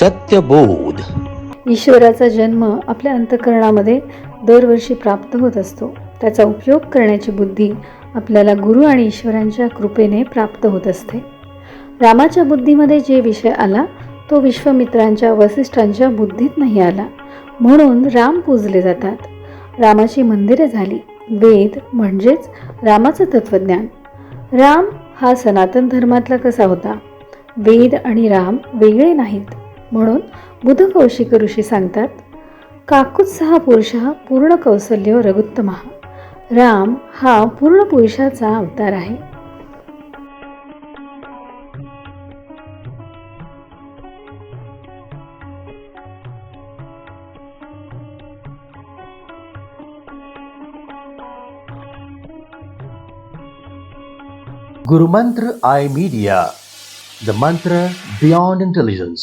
सत्यबोध. ईश्वराचा जन्म आपल्या अंतकरणामध्ये दरवर्षी प्राप्त होत असतो. त्याचा उपयोग करण्याची बुद्धी आपल्याला गुरु आणि ईश्वरांच्या कृपेने प्राप्त होत असते. रामाच्या बुद्धीमध्ये जे विषय आला तो विश्वमित्रांच्या वसिष्ठांच्या बुद्धीत नाही आला. म्हणून राम पूजले जातात. रामाची मंदिरे झाली. वेद म्हणजेच रामाचं तत्त्वज्ञान. राम हा सनातन धर्मातला कसा होता? वेद आणि राम वेगळे नाहीत. म्हणून बुध कौशिक ऋषी सांगतात काकुत्सहा पुरुष पूर्ण कौशल्य रघुत्तम राम हा पूर्ण पुरुषाचा अवतार आहे Gurumantra AI media the mantra beyond intelligence.